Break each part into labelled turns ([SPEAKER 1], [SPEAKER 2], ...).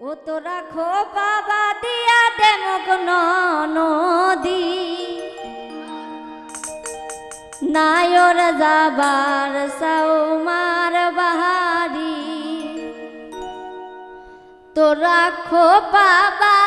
[SPEAKER 1] ও তো রাখো বাবা দিয়া দেমগ্ন নদী নায়র যাবার সৌমার বাহারি। তো রাখো বাবা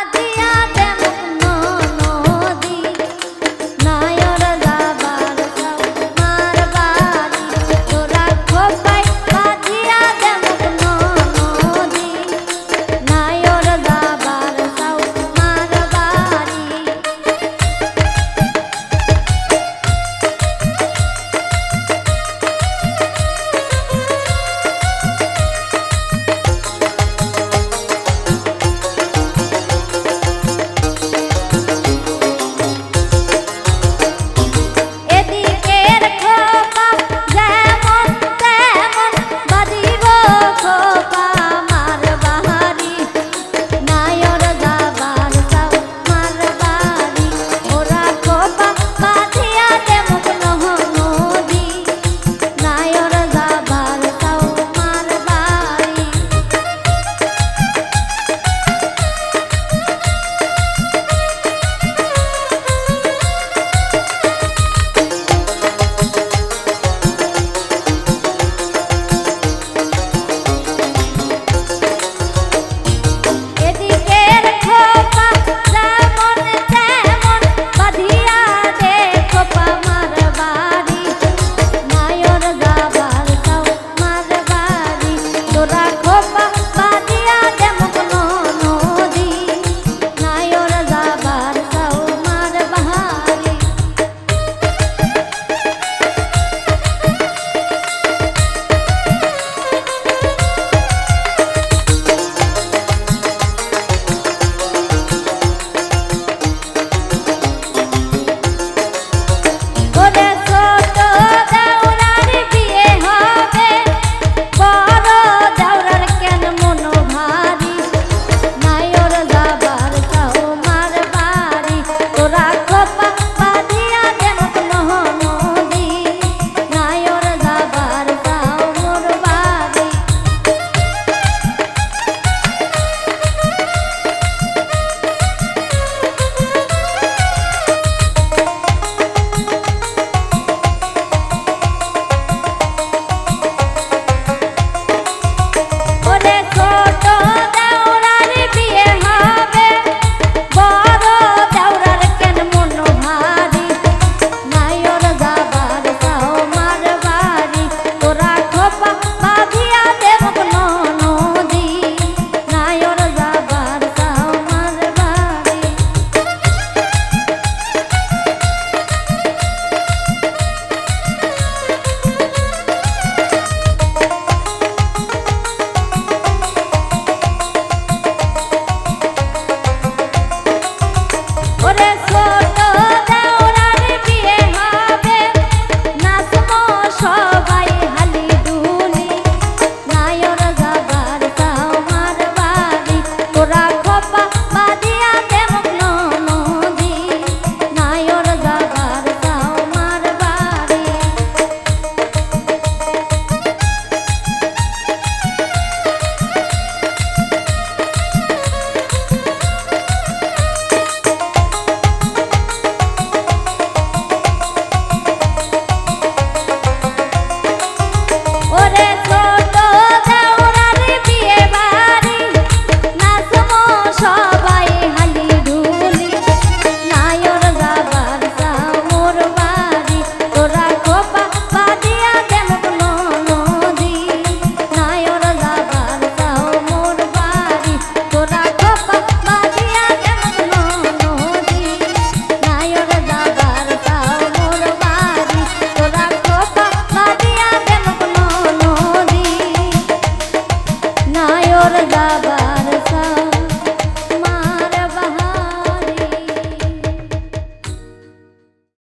[SPEAKER 1] আলগা